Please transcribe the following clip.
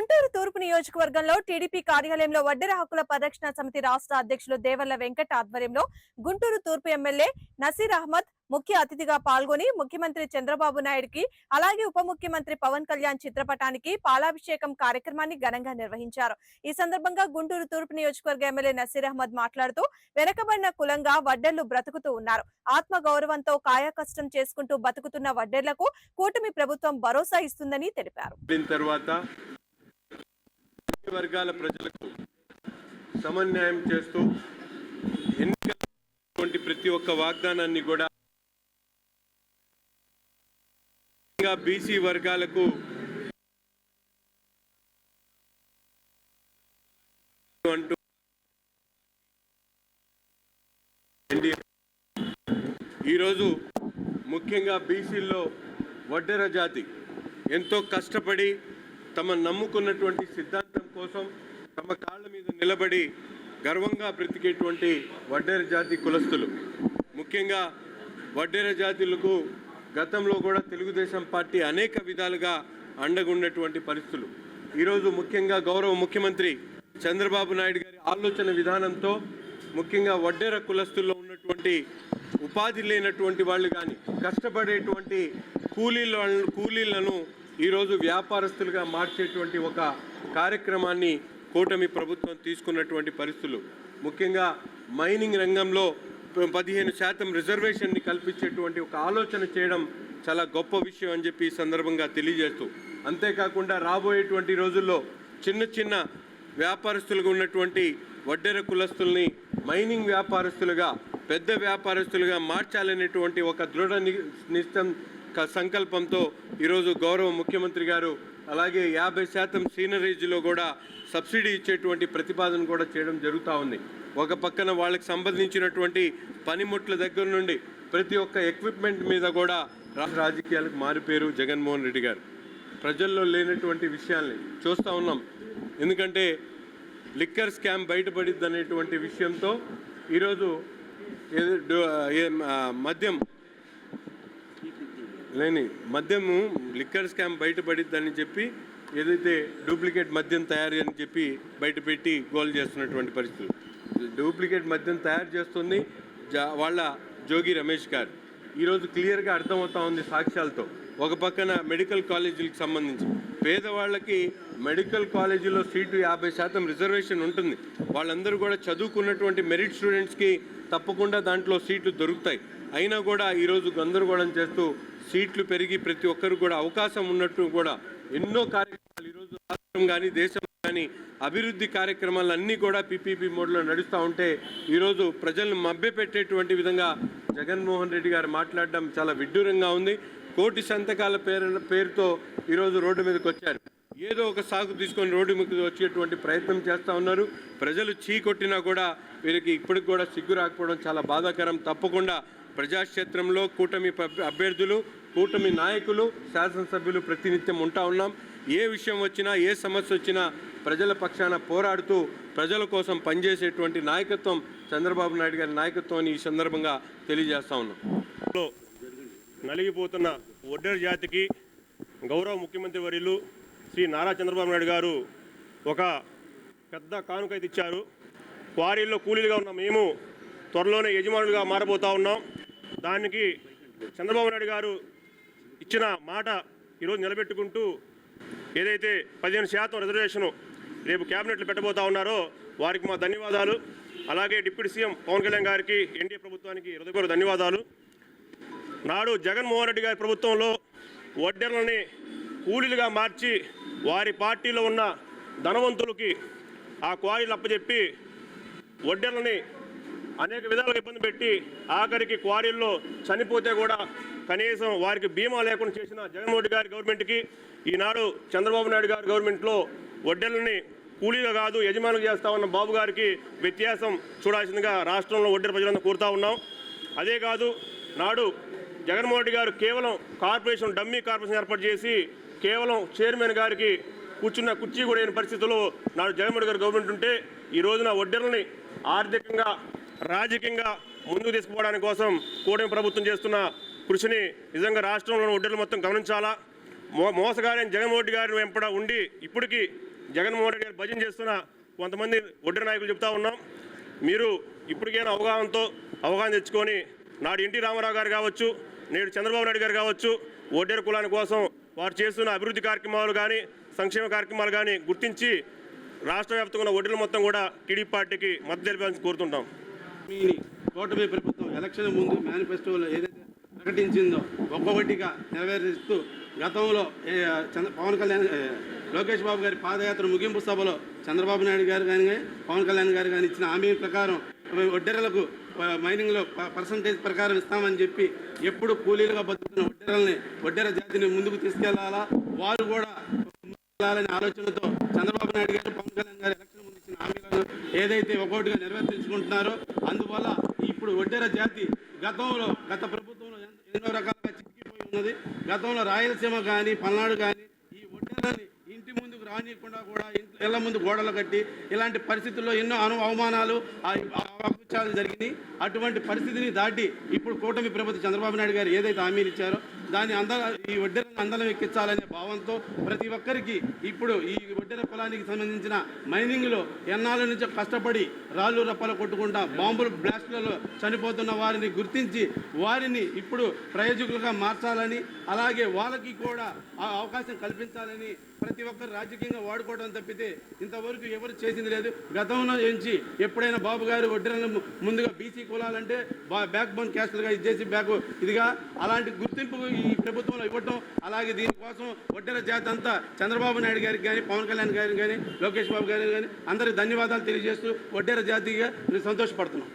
గుంటూరు తూర్పు నియోజకవర్గంలో టీడీపీ కార్యాలయంలో వడ్డెర హక్కుల పరిరక్షణ సమితి రాష్ట్ర అధ్యక్షులు దేవల్ల వెంకట ఆధ్వర్యంలో గుంటూరు తూర్పు ఎమ్మెల్యే నసీర్ అహ్మద్ ముఖ్య అతిథిగా పాల్గొని ముఖ్యమంత్రి చంద్రబాబు నాయుడుకి అలాగే ఉప ముఖ్యమంత్రి పవన్ కళ్యాణ్ చిత్రపటానికి పాలాభిషేకం కార్యక్రమాన్ని ఘనంగా నిర్వహించారు. ఈ సందర్భంగా గుంటూరు తూర్పు నియోజకవర్గ ఎమ్మెల్యే నసీర్ అహ్మద్ మాట్లాడుతూ వెనకబడిన కులంగా వడ్డెర్లు బ్రతుకుతూ ఉన్నారు. ఆత్మ గౌరవంతో కాయకష్టం చేసుకుంటూ బతుకుతున్న వడ్డెర్లకు కూటమి ప్రభుత్వం భరోసా ఇస్తుందని తెలిపారు. తర్వాత వర్గాల ప్రజలకు సమన్వయం చేస్తూ ఎన్నికటువంటి ప్రతి ఒక్క వాగ్దానాన్ని కూడా బీసీ వర్గాలకు అంటూ ఈరోజు ముఖ్యంగా బీసీల్లో వడ్డెర జాతి ఎంతో కష్టపడి తమ నమ్ముకున్నటువంటి సిద్ధాంతం కోసం తమ కాళ్ళ మీద నిలబడి గర్వంగా బ్రతికేటువంటి వడ్డేర జాతి కులస్తులు. ముఖ్యంగా వడ్డేర జాతులకు గతంలో కూడా తెలుగుదేశం పార్టీ అనేక విధాలుగా అండగున్నటువంటి పరిస్థితులు. ఈరోజు ముఖ్యంగా గౌరవ ముఖ్యమంత్రి చంద్రబాబు నాయుడు గారి ఆలోచన విధానంతో ముఖ్యంగా వడ్డేర కులస్తుల్లో ఉన్నటువంటి ఉపాధి లేనటువంటి వాళ్ళు కానీ కష్టపడేటువంటి కూలీల కూలీలను ఈరోజు వ్యాపారస్తులుగా మార్చేటువంటి ఒక కార్యక్రమాన్ని కూటమి ప్రభుత్వం తీసుకున్నటువంటి పరిస్థితులు. ముఖ్యంగా మైనింగ్ రంగంలో ప- పదిహేను శాతం రిజర్వేషన్ని కల్పించేటువంటి ఒక ఆలోచన చేయడం చాలా గొప్ప విషయం అని చెప్పి ఈ సందర్భంగా తెలియజేస్తూ. అంతేకాకుండా రాబోయేటువంటి రోజుల్లో చిన్న చిన్న వ్యాపారస్తులుగా ఉన్నటువంటి వడ్డెర కులస్తుల్ని మైనింగ్ వ్యాపారస్తులుగా పెద్ద వ్యాపారస్తులుగా మార్చాలనేటువంటి ఒక దృఢ ని- నిశ్చం క- సంకల్పంతో ఈరోజు గౌరవ ముఖ్యమంత్రి గారు అలాగే యాభై శాతం సీనరేజీలో కూడా సబ్సిడీ ఇచ్చేటువంటి ప్రతిపాదన కూడా చేయడం జరుగుతూ ఉంది. ఒక పక్కన వాళ్ళకి సంబంధించినటువంటి పనిముట్ల దగ్గర నుండి ప్రతి ఒక్క ఎక్విప్మెంట్ మీద కూడా రాష్ట్ర రాజకీయాలకు మారిపోయారు జగన్మోహన్ రెడ్డి గారు. ప్రజల్లో లేనటువంటి విషయాల్ని చూస్తూ ఉన్నాం. ఎందుకంటే లిక్కర్ స్కామ్ బయటపడిద్ది అనేటువంటి విషయంతో ఈరోజు మద్యం లేని మద్యము లిక్కర్ స్కామ్ బయటపడిద్దని చెప్పి ఏదైతే డూప్లికేట్ మద్యం తయారు అని చెప్పి బయటపెట్టి గోల్ చేస్తున్నటువంటి పరిస్థితులు. డూప్లికేట్ మద్యం తయారు చేస్తుంది జా- వాళ్ళ జోగి రమేష్ గారు. ఈరోజు క్లియర్గా అర్థమవుతా ఉంది సాక్ష్యాలతో. ఒక పక్కన మెడికల్ కాలేజీలకు సంబంధించి. పేదవాళ్ళకి మెడికల్ కాలేజీలో సీటు యాభై శాతం రిజర్వేషన్ ఉంటుంది. వాళ్ళందరూ కూడా చదువుకున్నటువంటి మెరిట్ స్టూడెంట్స్కి తప్పకుండా దాంట్లో సీట్లు దొరుకుతాయి. అయినా కూడా ఈరోజు గందరగోళం చేస్తూ సీట్లు పెరిగి ప్రతి ఒక్కరు కూడా అవకాశం ఉన్నట్టు కూడా ఎన్నో కార్యక్రమాలు ఈరోజు రాష్ట్రం కానీ దేశం కానీ అభివృద్ధి కార్యక్రమాలు అన్నీ కూడా పీపీపీ మోడ్లో నడుస్తూ ఉంటే ఈరోజు ప్రజలను మభ్యపెట్టేటువంటి విధంగా జగన్మోహన్ రెడ్డి గారు మాట్లాడడం చాలా విడ్డూరంగా ఉంది. కోటి సంతకాల పేరు పేరుతో ఈరోజు రోడ్డు మీదకి వచ్చారు. ఏదో ఒక సాగు తీసుకొని రోడ్డు మీదకి వచ్చేటువంటి ప్రయత్నం చేస్తూ ఉన్నారు. ప్రజలు చీ కొట్టినా కూడా వీరికి ఇప్పటికి కూడా సిగ్గు రాకపోవడం చాలా బాధాకరం. తప్పకుండా ప్రజాక్షేత్రంలో కూటమి పబ్- అభ్యర్థులు కూటమి నాయకులు శాసనసభ్యులు ప్రతినిత్యం ఉంటా ఉన్నాం. ఏ విషయం వచ్చినా ఏ సమస్య వచ్చినా ప్రజల పక్షాన పోరాడుతూ ప్రజల కోసం పనిచేసేటువంటి నాయకత్వం చంద్రబాబు నాయుడు గారి నాయకత్వం ఈ సందర్భంగా తెలియజేస్తా ఉన్నాం. లో నలిగిపోతున్న ఒడ్డెర జాతికి గౌరవ ముఖ్యమంత్రి వర్యులు శ్రీ నారా చంద్రబాబు నాయుడు గారు ఒక పెద్ద కానుక ఇచ్చారు. క్వారీల్లో కూలీలుగా ఉన్న మేము త్వరలోనే యజమానులుగా మారబోతా ఉన్నాం. దానికి చంద్రబాబు నాయుడు గారు ఇచ్చిన మాట ఈరోజు నిలబెట్టుకుంటూ ఏదైతే పదిహేను శాతం రిజర్వేషను రేపు క్యాబినెట్లు పెట్టబోతా ఉన్నారో వారికి మా ధన్యవాదాలు. అలాగే డిప్యూటీ సీఎం పవన్ కళ్యాణ్ గారికి ఎన్డీఏ ప్రభుత్వానికి హృదయపూర్వ ధన్యవాదాలు. నాడు జగన్మోహన్ రెడ్డి గారి ప్రభుత్వంలో వడ్డెర్లని కూలీలుగా మార్చి వారి పార్టీలో ఉన్న ధనవంతులకి ఆ క్వారీలు అప్పచెప్పి వడ్డెర్లని అనేక విధాలుగా ఇబ్బంది పెట్టి ఆఖరికి క్వారీల్లో చనిపోతే కూడా కనీసం వారికి బీమా లేకుండా చేసిన జగన్మోహన్ రెడ్డి గారి గవర్నమెంట్కి ఈనాడు చంద్రబాబు నాయుడు గారి గవర్నమెంట్లో వడ్డెలని కూలీగా కాదు యజమానులు చేస్తా ఉన్న బాబు గారికి వ్యత్యాసం చూడాల్సిందిగా రాష్ట్రంలో వడ్డెర ప్రజలందరూ కోరుతా ఉన్నాం. అదే కాదు నాడు జగన్మోహన్ రెడ్డి గారు కేవలం కార్పొరేషన్ డమ్మీ కార్పొరేషన్ ఏర్పాటు చేసి కేవలం చైర్మన్ గారికి కూర్చున్న కుర్చీ కూడా లేని పరిస్థితుల్లో నాడు జగన్మోహన్ గారు గవర్నమెంట్ ఉంటే ఈ రోజున వడ్డెరల్ని ఆర్థికంగా రాజకీయంగా ముందుకు తీసుకుపోవడానికి కోసం కూటమి ప్రభుత్వం చేస్తున్న కృషిని నిజంగా రాష్ట్రంలోని ఒడ్డలు మొత్తం గమనించాలా? మో మోసగారైన జగన్మోహన్ రెడ్డి గారిని వెంపడ ఉండి ఇప్పటికీ జగన్మోహన్ రెడ్డి గారు భజన చేస్తున్న కొంతమంది ఒడ్డరి నాయకులు చెప్తా ఉన్నాం. మీరు ఇప్పటికైనా అవగాహనతో అవగాహన తెచ్చుకొని నాడు ఎన్టీ రామారావు గారు కావచ్చు నేడు చంద్రబాబు నాయుడు గారు కావచ్చు ఒడ్డేరు కులాని కోసం వారు చేస్తున్న అభివృద్ధి కార్యక్రమాలు కానీ సంక్షేమ కార్యక్రమాలు కానీ గుర్తించి రాష్ట్ర వ్యాప్తంగా ఉన్న ఒడ్డెల మొత్తం కూడా టీడీపీ పార్టీకి మద్దతు తెలిపాలని కోరుతుంటాం. హామీని కూటమి ప్రభుత్వం ఎలక్షన్ ముందు మేనిఫెస్టోలో ఏదైతే ప్రకటించిందో ఒక్కొక్కటిగా నెరవేరుస్తూ గతంలో చంద్ర పవన్ కళ్యాణ్ లోకేష్ బాబు గారి పాదయాత్ర ముగింపు సభలో చంద్రబాబు నాయుడు గారు కానీ పవన్ కళ్యాణ్ గారు కానీ ఇచ్చిన హామీ ప్రకారం ఒడ్డెరలకు మైనింగ్లో పర్సంటేజ్ ప్రకారం ఇస్తామని చెప్పి ఎప్పుడు కూలీలుగా బతుకుతున్న ఒడ్డెరల్ని ఒడ్డెర జాతిని ముందుకు తీసుకెళ్ళాలా? వారు కూడా వెళ్ళాలనే ఆలోచనతో చంద్రబాబు నాయుడు గారు పవన్ కళ్యాణ్ గారు ఎలక్షన్ ముందు ఇచ్చిన హామీలను ఏదైతే ఒక్కొక్కటిగా నెరవేర్చుకుంటున్నారో అందువల్ల ఇప్పుడు వడ్డెర జాతి గతంలో గత ప్రభుత్వంలో ఎన్నో రకాలుగా చిక్కిపోయి ఉన్నది. గతంలో రాయలసీమ కానీ పల్నాడు కానీ ఈ వడ్డెరని ఇంటి ముందుకు రానియకుండా కూడా ఇళ్ళ ఇళ్ళ ముందు గోడలు కట్టి ఇలాంటి పరిస్థితుల్లో ఎన్నో అను అవమానాలు ఆ- జరిగినాయి. అటువంటి పరిస్థితిని దాటి ఇప్పుడు కూటమి ప్రభుత్వం చంద్రబాబు నాయుడు గారు ఏదైతే హామీలు ఇచ్చారో దాన్ని అంద ఈ ఒడ్డెరను అందలం ఎక్కించాలనే భావంతో ప్రతి ఒక్కరికి ఇప్పుడు ఈ ఒడ్డెర పొలానికి సంబంధించిన మైనింగ్లో ఎన్నాళ్ళ నుంచి కష్టపడి రాళ్ళు రప్పలు కొట్టుకుంటా బాంబులు బ్లాస్ట్లలో చనిపోతున్న వారిని గుర్తించి వారిని ఇప్పుడు ప్రయోజకులుగా మార్చాలని అలాగే వాళ్ళకి కూడా ఆ అవకాశం కల్పించాలని ప్రతి ఒక్కరు రాజకీయంగా వాడుకోవడం తప్పితే ఇంతవరకు ఎవరు చేసింది లేదు. గతంలో నుంచి ఎప్పుడైనా బాబు గారు వడ్డీలను ముందుగా బీసీ కులాలంటే బా బ్యాక్ బోన్ క్యాస్ట్లుగా ఇచ్చేసి బ్యాక్ ఇదిగా అలాంటి గుర్తింపు ఈ ప్రభుత్వంలో ఇవ్వటం అలాగే దీనికోసం వడ్డీల జాతి అంతా చంద్రబాబు నాయుడు గారికి కానీ పవన్ కళ్యాణ్ గారికి కానీ లోకేష్ బాబు గారికి కానీ అందరికి ధన్యవాదాలు తెలియజేస్తూ ఒడ్డెర జాతిగా నేను సంతోషపడుతున్నాం